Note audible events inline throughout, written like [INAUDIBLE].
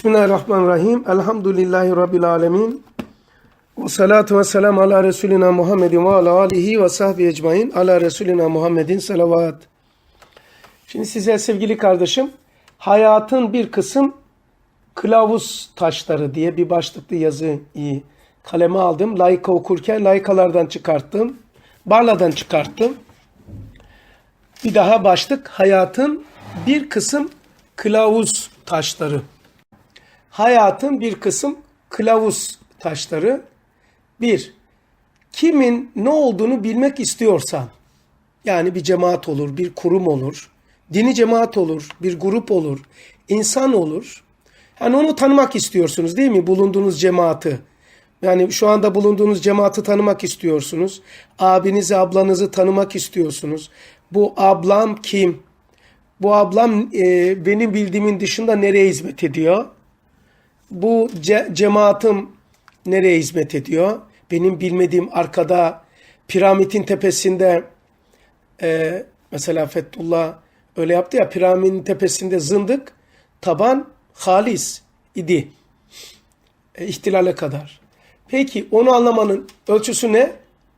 Bismillahirrahmanirrahim. Elhamdülillahi Rabbil alemin. Ve salatu ve selam ala Resulina Muhammedin ve ala alihi ve sahbihi ecmain. Ala Resulina Muhammedin salavat. Şimdi size sevgili kardeşim, hayatın bir kısım kılavuz taşları diye bir başlıklı yazıyı kaleme aldım. Layıka okurken layıkalardan çıkarttım. Barladan çıkarttım. Bir daha başlık hayatın bir kısım kılavuz taşları. Hayatın bir kısım kılavuz taşları. Bir, kimin ne olduğunu bilmek istiyorsan, yani bir cemaat olur, bir kurum olur, dini cemaat olur, bir grup olur, insan olur. Yani onu tanımak istiyorsunuz değil mi? Bulunduğunuz cemaati. Yani şu anda bulunduğunuz cemaati tanımak istiyorsunuz. Abinizi, ablanızı tanımak istiyorsunuz. Bu ablam kim? Bu ablam e, benim bildiğimin dışında nereye hizmet ediyor? Bu ce cemaatim nereye hizmet ediyor? Benim bilmediğim arkada piramidin tepesinde e, mesela Fethullah öyle yaptı ya piramidin tepesinde zındık taban halis idi. E, ihtilale kadar. Peki onu anlamanın ölçüsü ne?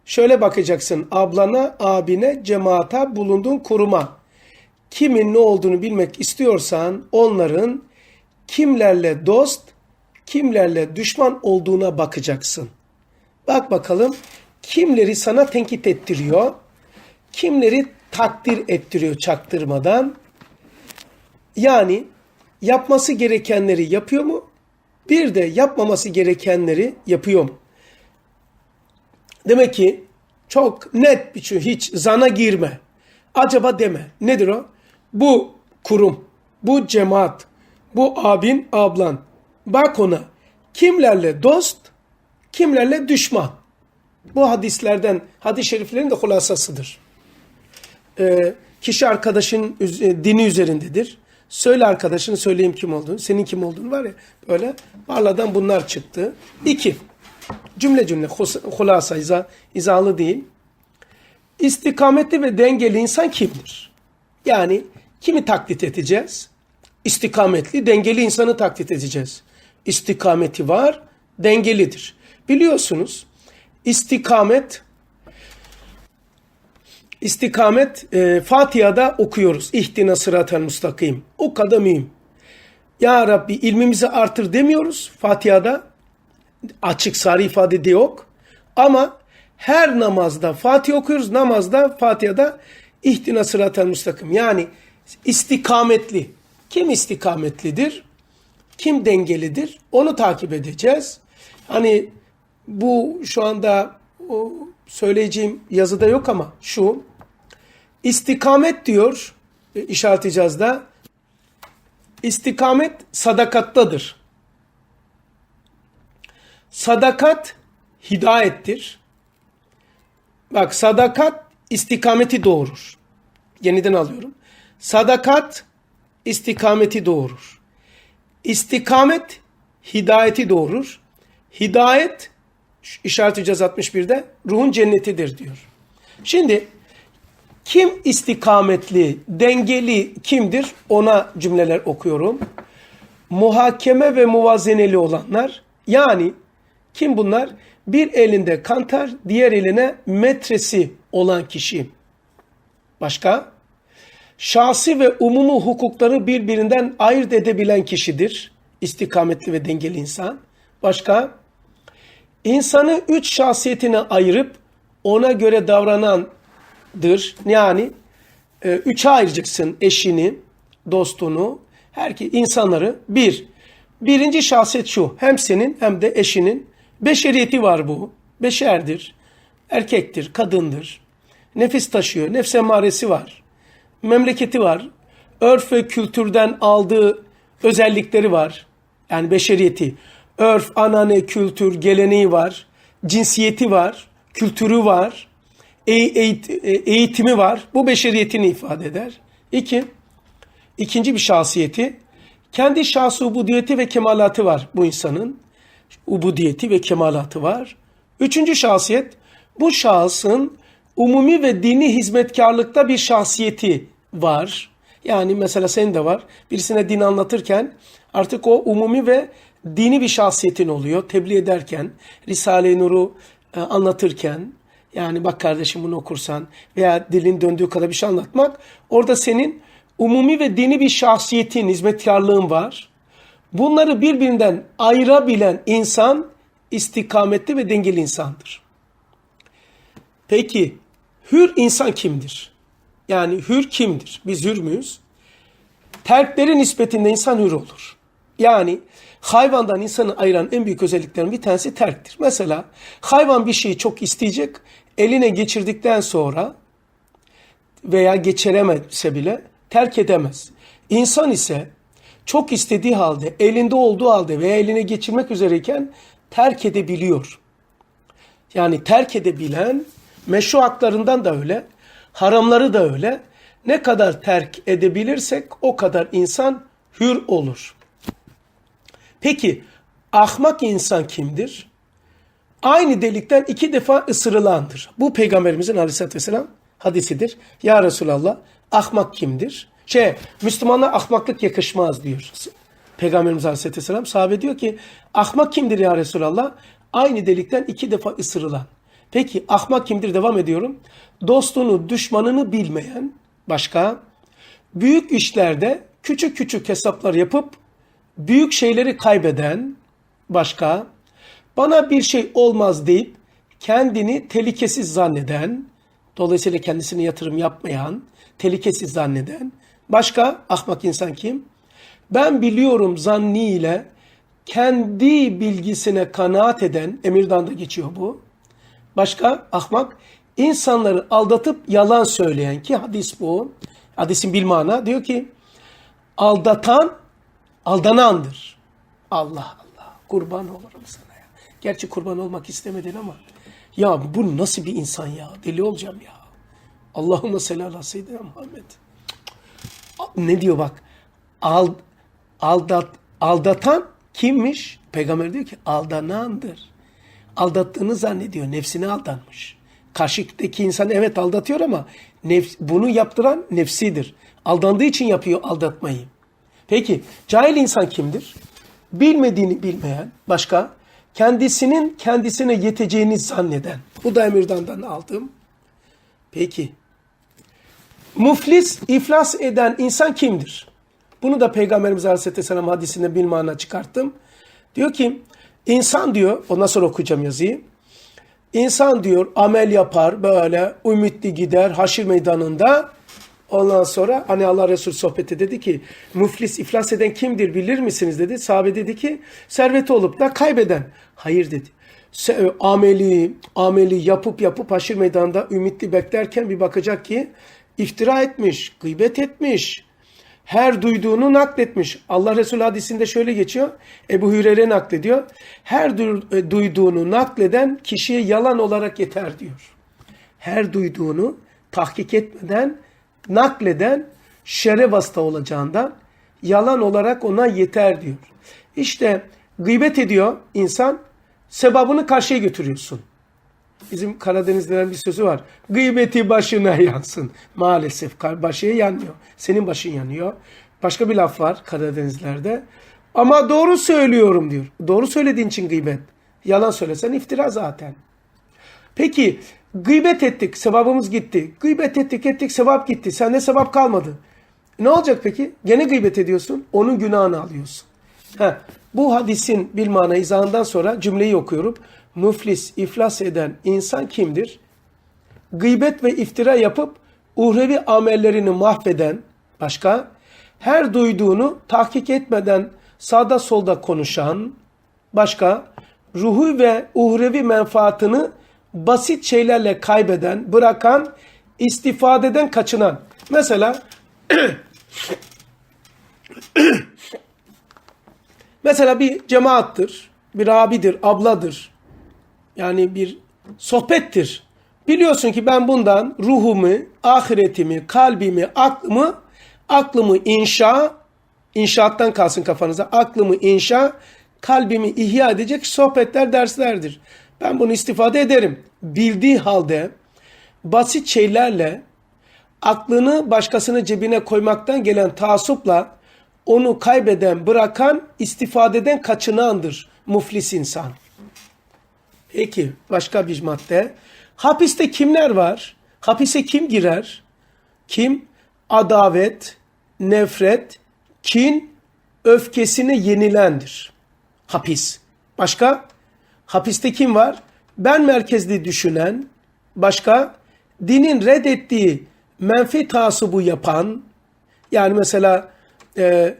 Şöyle bakacaksın ablana, abine, cemaata, bulunduğun kuruma. Kimin ne olduğunu bilmek istiyorsan onların kimlerle dost, kimlerle düşman olduğuna bakacaksın. Bak bakalım kimleri sana tenkit ettiriyor, kimleri takdir ettiriyor çaktırmadan. Yani yapması gerekenleri yapıyor mu? Bir de yapmaması gerekenleri yapıyor mu? Demek ki çok net bir şey hiç zana girme. Acaba deme. Nedir o? Bu kurum, bu cemaat, bu abin, ablan. Bak ona kimlerle dost, kimlerle düşman. Bu hadislerden, hadis-i şeriflerin de hulasasıdır. Ee, kişi arkadaşın üz- dini üzerindedir. Söyle arkadaşını söyleyeyim kim olduğunu, senin kim olduğunu var ya böyle parladan bunlar çıktı. İki, cümle cümle hulasa, iza, izalı değil. İstikametli ve dengeli insan kimdir? Yani kimi taklit edeceğiz? İstikametli, dengeli insanı taklit edeceğiz. İstikameti var, dengelidir. Biliyorsunuz istikamet istikamet e, Fatiha'da okuyoruz. İhtina sıratel mustakim. O kadar. Ya Rabbi ilmimizi artır demiyoruz Fatiha'da. Açık sarı ifade de yok. Ama her namazda Fatih okuyoruz. Namazda Fatiha'da ihtina sıratel mustakim. Yani istikametli. Kim istikametlidir? Kim dengelidir? Onu takip edeceğiz. Hani bu şu anda o söyleyeceğim yazıda yok ama şu istikamet diyor e, işaret icazda istikamet sadakattadır. Sadakat hidayettir. Bak sadakat istikameti doğurur. Yeniden alıyorum. Sadakat istikameti doğurur. İstikamet hidayeti doğurur. Hidayet işaret icaz 61'de ruhun cennetidir diyor. Şimdi kim istikametli, dengeli kimdir? Ona cümleler okuyorum. Muhakeme ve muvazeneli olanlar yani kim bunlar? Bir elinde kantar, diğer eline metresi olan kişi. Başka? Şahsi ve umumi hukukları birbirinden ayırt edebilen kişidir. İstikametli ve dengeli insan. Başka? İnsanı üç şahsiyetine ayırıp ona göre davranandır. Yani e, üçe ayıracaksın eşini, dostunu, herki insanları. Bir, birinci şahsiyet şu. Hem senin hem de eşinin beşeriyeti var bu. Beşerdir. Erkektir, kadındır. Nefis taşıyor, nefs emaresi var. Memleketi var. Örf ve kültürden aldığı özellikleri var. Yani beşeriyeti örf, anane, kültür, geleneği var, cinsiyeti var, kültürü var, eğitimi var. Bu beşeriyetini ifade eder. İki, ikinci bir şahsiyeti, kendi şahsı ubudiyeti ve kemalatı var bu insanın. Ubudiyeti ve kemalatı var. Üçüncü şahsiyet, bu şahsın umumi ve dini hizmetkarlıkta bir şahsiyeti var. Yani mesela senin de var. Birisine din anlatırken Artık o umumi ve dini bir şahsiyetin oluyor. Tebliğ ederken, Risale-i Nur'u e, anlatırken, yani bak kardeşim bunu okursan veya dilin döndüğü kadar bir şey anlatmak. Orada senin umumi ve dini bir şahsiyetin, hizmetkarlığın var. Bunları birbirinden ayırabilen insan istikametli ve dengeli insandır. Peki hür insan kimdir? Yani hür kimdir? Biz hür müyüz? Terkleri nispetinde insan hür olur. Yani hayvandan insanı ayıran en büyük özelliklerin bir tanesi terktir. Mesela hayvan bir şeyi çok isteyecek, eline geçirdikten sonra veya geçiremezse bile terk edemez. İnsan ise çok istediği halde, elinde olduğu halde veya eline geçirmek üzereyken terk edebiliyor. Yani terk edebilen meşru haklarından da öyle, haramları da öyle. Ne kadar terk edebilirsek o kadar insan hür olur. Peki ahmak insan kimdir? Aynı delikten iki defa ısırılandır. Bu peygamberimizin aleyhissalatü vesselam hadisidir. Ya Resulallah ahmak kimdir? Şey Müslümana ahmaklık yakışmaz diyor. Peygamberimiz aleyhissalatü vesselam sahabe diyor ki ahmak kimdir ya Resulallah? Aynı delikten iki defa ısırılan. Peki ahmak kimdir? Devam ediyorum. Dostunu, düşmanını bilmeyen başka. Büyük işlerde küçük küçük hesaplar yapıp büyük şeyleri kaybeden başka. Bana bir şey olmaz deyip kendini tehlikesiz zanneden, dolayısıyla kendisine yatırım yapmayan, tehlikesiz zanneden. Başka ahmak insan kim? Ben biliyorum zanniyle kendi bilgisine kanaat eden, emirdan da geçiyor bu. Başka ahmak insanları aldatıp yalan söyleyen ki hadis bu. Hadisin bilmana diyor ki aldatan aldanandır. Allah Allah kurban olurum sana ya. Gerçi kurban olmak istemedin ama ya bu nasıl bir insan ya? Deli olacağım ya. Allahümme salli ala seyyidina Muhammed. Ne diyor bak. Al, aldat, aldatan kimmiş? Peygamber diyor ki aldanandır. Aldattığını zannediyor. Nefsine aldanmış. Karşıdaki insan evet aldatıyor ama nef, bunu yaptıran nefsidir. Aldandığı için yapıyor aldatmayı. Peki cahil insan kimdir? Bilmediğini bilmeyen, başka kendisinin kendisine yeteceğini zanneden. Bu da Emirdan'dan aldım. Peki. Muflis, iflas eden insan kimdir? Bunu da Peygamberimiz Aleyhisselam hadisinde bilmana çıkarttım. Diyor ki, insan diyor, ondan sonra okuyacağım yazıyı. İnsan diyor amel yapar böyle ümitli gider haşir meydanında. Ondan sonra hani Allah Resulü sohbeti dedi ki müflis iflas eden kimdir bilir misiniz dedi. Sahabe dedi ki serveti olup da kaybeden. Hayır dedi. Ameli, ameli yapıp yapıp haşir meydanında ümitli beklerken bir bakacak ki iftira etmiş, gıybet etmiş, her duyduğunu nakletmiş. Allah Resulü hadisinde şöyle geçiyor. Ebu Hürer'e naklediyor. Her e, duyduğunu nakleden kişiye yalan olarak yeter diyor. Her duyduğunu tahkik etmeden nakleden şere vasıta olacağından yalan olarak ona yeter diyor. İşte gıybet ediyor insan, sebabını karşıya götürüyorsun. Bizim Karadenizlilerin bir sözü var. Gıybeti başına yansın. Maalesef başıya yanmıyor. Senin başın yanıyor. Başka bir laf var Karadenizlerde. Ama doğru söylüyorum diyor. Doğru söylediğin için gıybet. Yalan söylesen iftira zaten. Peki gıybet ettik, sevabımız gitti. Gıybet ettik, ettik, sevap gitti. Sende sevap kalmadı. Ne olacak peki? Gene gıybet ediyorsun, onun günahını alıyorsun. Ha, bu hadisin bir mana izahından sonra cümleyi okuyorum müflis, iflas eden insan kimdir? Gıybet ve iftira yapıp uhrevi amellerini mahveden, başka, her duyduğunu tahkik etmeden sağda solda konuşan, başka, ruhu ve uhrevi menfaatını basit şeylerle kaybeden, bırakan, istifadeden kaçınan. Mesela [CLEARS THROAT] mesela bir cemaattır, bir abidir, abladır, yani bir sohbettir. Biliyorsun ki ben bundan ruhumu, ahiretimi, kalbimi, aklımı, aklımı inşa, inşaattan kalsın kafanıza, aklımı inşa, kalbimi ihya edecek sohbetler, derslerdir. Ben bunu istifade ederim. Bildiği halde basit şeylerle aklını başkasının cebine koymaktan gelen taassupla onu kaybeden, bırakan, istifadeden kaçınandır muflis insan. Peki başka bir madde. Hapiste kimler var? Hapise kim girer? Kim? Adavet, nefret, kin, öfkesini yenilendir. Hapis. Başka? Hapiste kim var? Ben merkezli düşünen, başka? Dinin reddettiği menfi taasubu yapan, yani mesela e,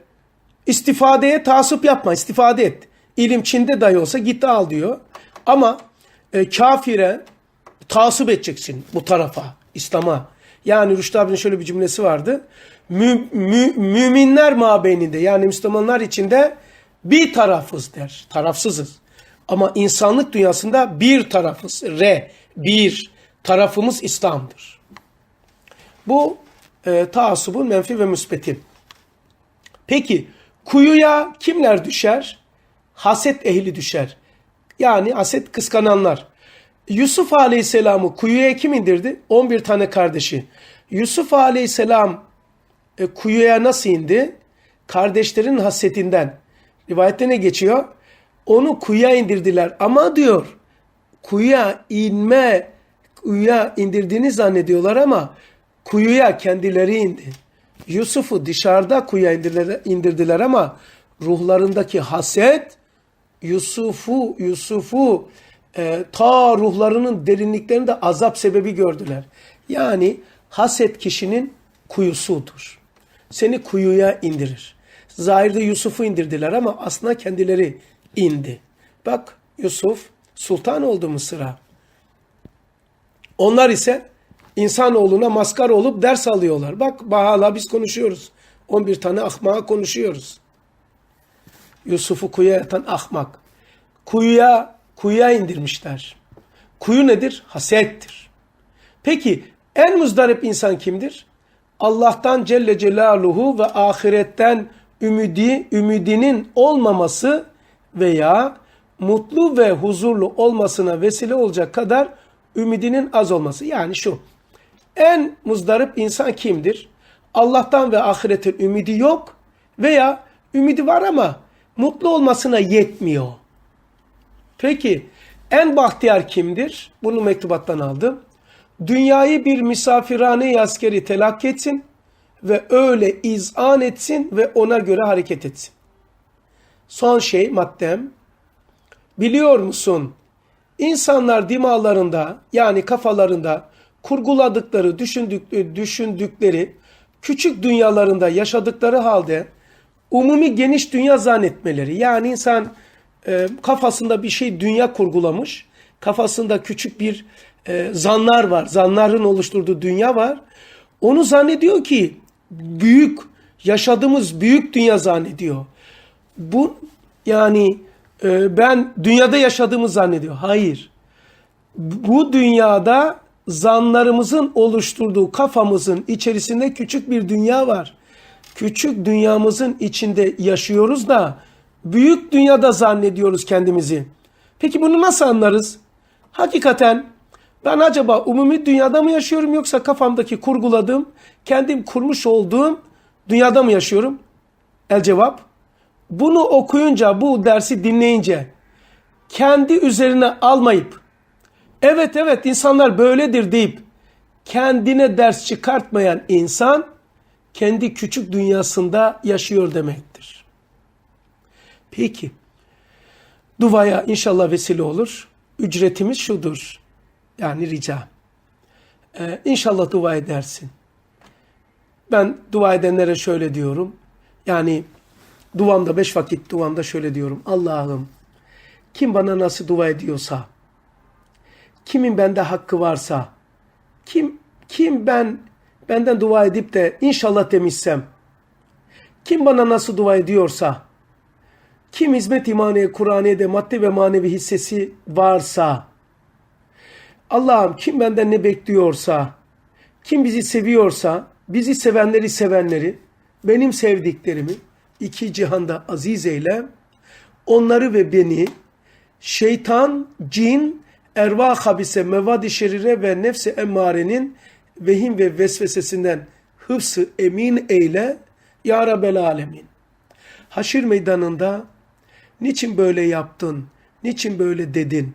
istifadeye taasup yapma, istifade et. İlim Çin'de dahi olsa git al diyor. Ama e, kafire taasup edeceksin bu tarafa, İslam'a. Yani Rüştü abinin şöyle bir cümlesi vardı. Mü, mü, müminler mabeyninde yani Müslümanlar içinde bir tarafız der. Tarafsızız. Ama insanlık dünyasında bir tarafız. Re, bir tarafımız İslam'dır. Bu e, taassubun menfi ve müsbeti. Peki kuyuya kimler düşer? Haset ehli düşer. Yani haset kıskananlar. Yusuf Aleyhisselam'ı kuyuya kim indirdi? 11 tane kardeşi. Yusuf Aleyhisselam e, kuyuya nasıl indi? Kardeşlerin hasetinden. Rivayette ne geçiyor? Onu kuyuya indirdiler ama diyor kuyuya inme kuyuya indirdiğini zannediyorlar ama kuyuya kendileri indi. Yusuf'u dışarıda kuyuya indirdiler ama ruhlarındaki haset Yusuf'u Yusuf'u e, ta ruhlarının derinliklerinde azap sebebi gördüler. Yani haset kişinin kuyusudur. Seni kuyuya indirir. Zahirde Yusuf'u indirdiler ama aslında kendileri indi. Bak Yusuf sultan oldu Mısır'a. Onlar ise insanoğluna maskar olup ders alıyorlar. Bak hala biz konuşuyoruz. 11 tane ahmağa konuşuyoruz. Yusuf'u kuyuya yatan ahmak. Kuyuya, kuyuya indirmişler. Kuyu nedir? Hasettir. Peki en muzdarip insan kimdir? Allah'tan Celle Celaluhu ve ahiretten ümidi, ümidinin olmaması veya mutlu ve huzurlu olmasına vesile olacak kadar ümidinin az olması. Yani şu, en muzdarip insan kimdir? Allah'tan ve ahiretin ümidi yok veya ümidi var ama mutlu olmasına yetmiyor. Peki en bahtiyar kimdir? Bunu mektubattan aldım. Dünyayı bir misafirhane askeri telakki etsin ve öyle izan etsin ve ona göre hareket etsin. Son şey maddem. Biliyor musun? İnsanlar dimalarında yani kafalarında kurguladıkları, düşündükleri, düşündükleri küçük dünyalarında yaşadıkları halde umumi geniş dünya zannetmeleri. Yani insan e, kafasında bir şey dünya kurgulamış. Kafasında küçük bir e, zanlar var. Zanların oluşturduğu dünya var. Onu zannediyor ki büyük, yaşadığımız büyük dünya zannediyor. Bu yani e, ben dünyada yaşadığımı zannediyor. Hayır. Bu dünyada zanlarımızın oluşturduğu kafamızın içerisinde küçük bir dünya var. Küçük dünyamızın içinde yaşıyoruz da büyük dünyada zannediyoruz kendimizi. Peki bunu nasıl anlarız? Hakikaten ben acaba umumi dünyada mı yaşıyorum yoksa kafamdaki kurguladığım, kendim kurmuş olduğum dünyada mı yaşıyorum? El cevap. Bunu okuyunca, bu dersi dinleyince kendi üzerine almayıp evet evet insanlar böyledir deyip kendine ders çıkartmayan insan kendi küçük dünyasında yaşıyor demektir. Peki. Duaya inşallah vesile olur. Ücretimiz şudur. Yani rica. Ee, inşallah dua edersin. Ben dua edenlere şöyle diyorum. Yani duamda beş vakit duamda şöyle diyorum. Allah'ım kim bana nasıl dua ediyorsa, kimin bende hakkı varsa, kim kim ben benden dua edip de inşallah demişsem, kim bana nasıl dua ediyorsa, kim hizmet imaniye, Kur'aniye'de maddi ve manevi hissesi varsa, Allah'ım kim benden ne bekliyorsa, kim bizi seviyorsa, bizi sevenleri sevenleri, benim sevdiklerimi iki cihanda aziz eyle, onları ve beni şeytan, cin, erva habise, mevadi şerire ve nefsi emmarenin vehim ve vesvesesinden hıfsı emin eyle, Ya Rabbel Alemin. haşir meydanında niçin böyle yaptın, niçin böyle dedin,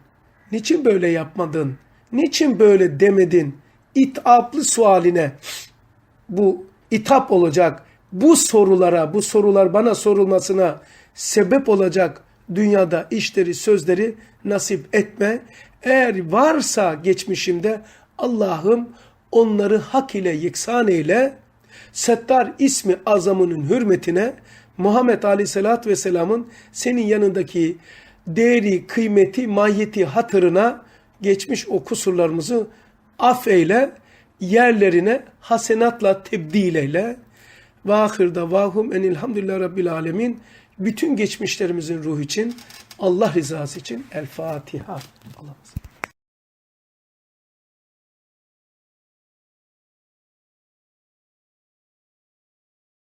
niçin böyle yapmadın, niçin böyle demedin, itaplı sualine bu itap olacak. Bu sorulara, bu sorular bana sorulmasına sebep olacak dünyada işleri, sözleri nasip etme. Eğer varsa geçmişimde Allah'ım onları hak ile yeksan eyle. Settar ismi azamının hürmetine Muhammed Aleyhisselatü Vesselam'ın senin yanındaki değeri, kıymeti, mahiyeti hatırına geçmiş o kusurlarımızı affeyle, yerlerine hasenatla tebdil eyle. Ve ahirda vahum enilhamdülillah rabbil alemin. Bütün geçmişlerimizin ruhu için, Allah rızası için El Fatiha. Allah'ım.